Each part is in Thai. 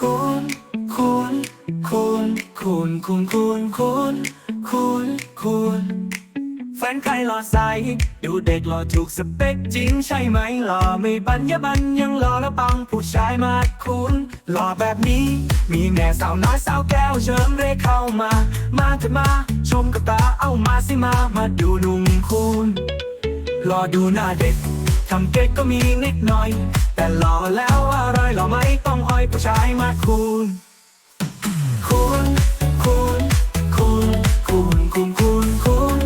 คุณคุณคุณคุณคุณคุณคุณคุณคุณแฟนใครหล่อใส ดูเด็กหล่อถูกสเปคจริงใช่ไหมหล่อไม่บันยะบันยังหล่อและปังผู้ชายมาคุณหล่อแบบนี้ มีแม่สาวน้อยสาวแก้วเชิญเรียกเข้ามา มาเถอะมา ชมกับตาเอามาสิมา มาดูหนุ่มคุณรอดูหน้าเด็ก ทำเก๊กก็มีนิดหน่อย แต่หล่อแล้วอะไรหล่อไหมต้องอ้อยผู้ชายมาคุณคุณคุณคุณคุณคุณคุณคุณ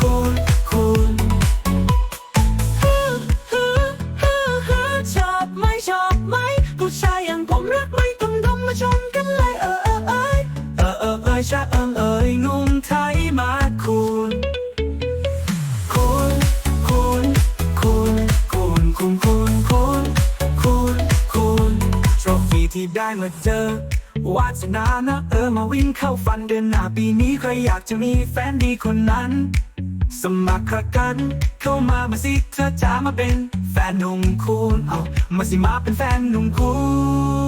คุณคุณฮึฮึฮึฮึชอบไหมชอบไหมผู้ชายอย่างผมรักไม่ต้องดมมาชมกันเลยเออเออเอยเออเออเอยชาเอิงเอยหนุ่มไทยมาคุณคุณ มาเจอวาสนานะเออมาวิ่งเข้าฟันเดือนหน้าปีนี้ใครอยากจะมีแฟนดีคนนั้น สมัครกัน เข้ามามาสิเธอจะมาเป็นแฟนหนุ่มคุณเอามาสิมาเป็นแฟนหนุ่มคุณ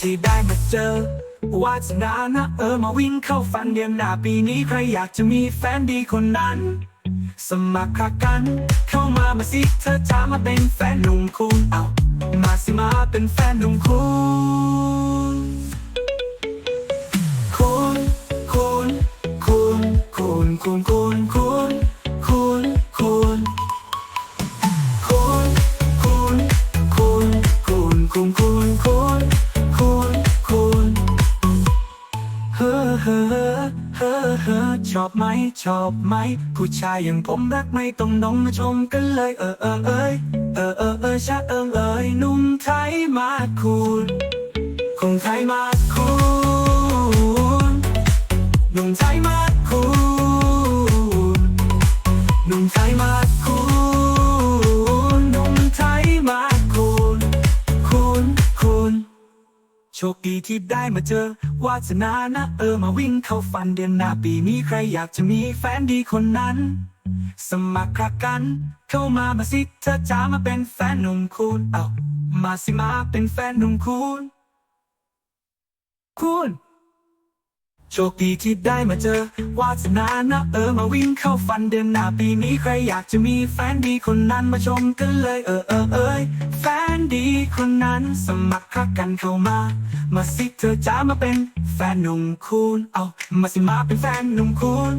ที่ได้มาเจอวาสนานะเออมาวิ่งเข้าฝันเดียนหน้าปีนี้ใครอยากจะมีแฟนดีคนนั้น สมัครกัน เข้ามามาสิเธอจะมาเป็นแฟนหนุ่มคุณเอามาสิมาเป็นแฟนหนุ่มคุณคุณคุณคุณคุณคุณคุณ เฮ้อเฮ้อเฮ้อชอบไหมชอบไหม ผู้ชายอย่างผมรักไม่ต้องนองมาชมกันเลยเออเออเอยเออเออเออชาเอิงเอยหนุ่มไทยมาคูณคงไทยมาคูณหนุ่มไทยมา ชคดีที่ได้มาเจอ วาสนานะเออมาวิ่งเข้าฟันเดือนหน้าปีนี้ใครอยากจะมีแฟนดีคนนั้น สมัครกัน เข้ามามาสิเธอจะมาเป็นแฟนหนุ่มคุณเอามาสิมาเป็นแฟนหนุ่มคุณ คุณ โชคดีที่ได้มาเจอ วาสนานะเออมาวิ่งเข้าฟันเดือนหน้าปีนี้ใครอยากจะมีแฟนดีคนนั้นมาชมกันเลยเออเออเอยแฟนดีคนนั้นสมัครกันเข้ามา มาสิเธอจะมาเป็นแฟนหนุ่มคุณเอามาสิมาเป็นแฟนหนุ่มคุณ